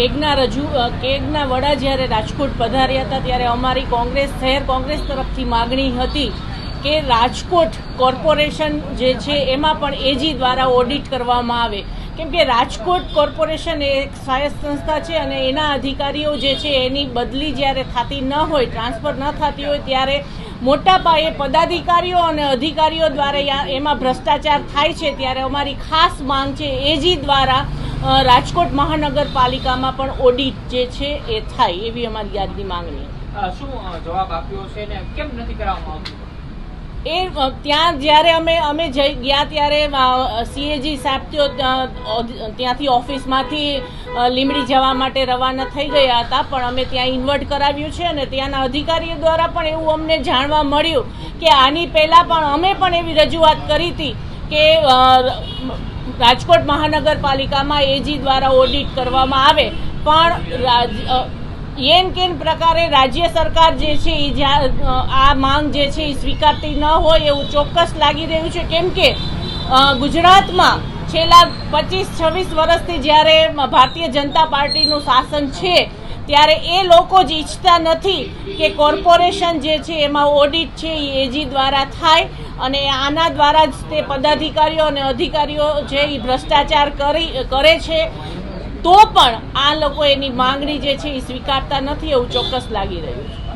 કેગના રજૂ કેગના વડા જ્યારે રાજકોટ પધાર્યા હતા, ત્યારે અમારી કોંગ્રેસ, શહેર કોંગ્રેસ તરફથી માગણી હતી કે રાજકોટ કોર્પોરેશન જે છે, એમાં પણ એજી દ્વારા ઓડિટ કરવામાં આવે. કેમ કે રાજકોટ કોર્પોરેશન એ એક સ્વાયત્ત સંસ્થા છે અને એના અધિકારીઓ જે છે, એની બદલી જ્યારે થતી ન હોય, ટ્રાન્સફર ન થતી હોય, ત્યારે મોટા પાયે પદાધિકારીઓ અને અધિકારીઓ દ્વારા એમાં ભ્રષ્ટાચાર થાય છે, ત્યારે અમારી ખાસ માંગ છે, એજી દ્વારા રાજકોટ મહાનગરપાલિકામાં પણ ઓડિટ જે છે એ થાય એવી અમારી યાદની માંગણી. શું જવાબ આપ્યો છે ને? કેમ નથી કરાવવામાં એ ત્યાં જ્યારે અમે અમે જઈ ગયા ત્યારે સીએજી સાહેબ તો ત્યાંથી ઓફિસમાંથી લીમડી જવા માટે રવાના થઈ ગયા હતા પણ અમે ત્યાં ઇન્વર્ટ કરાવ્યું છે અને ત્યાંના અધિકારીઓ દ્વારા પણ એવું અમને જાણવા મળ્યું કે આની પહેલાં પણ અમે પણ એવી રજૂઆત કરી હતી કે રાજકોટ મહાનગરપાલિકામાં એજી દ્વારા ઓડિટ કરવામાં આવે, પણ એન કેન પ્રકારે રાજ્ય સરકાર જે છે એ આ માંગ જે છે એ સ્વીકારતી ન હોય એવું ચોક્કસ લાગી રહ્યું છે. કેમ કે ગુજરાતમાં છેલ્લા પચીસ છવ્વીસ વર્ષથી જ્યારે ભારતીય જનતા પાર્ટીનું શાસન છે, ત્યારે એ લોકો જ ઈચ્છતા નથી કે કોર્પોરેશન જે છે એમાં ઓડિટ છે એ એજી દ્વારા થાય. અને આના દ્વારા જ તે પદાધિકારીઓ અને અધિકારીઓ જે એ ભ્રષ્ટાચાર કરી, કરે છે, તો પણ આ લોકો એની માંગણી જે છે એ સ્વીકારતા નથી, એવું ચોક્કસ લાગી રહ્યું છે.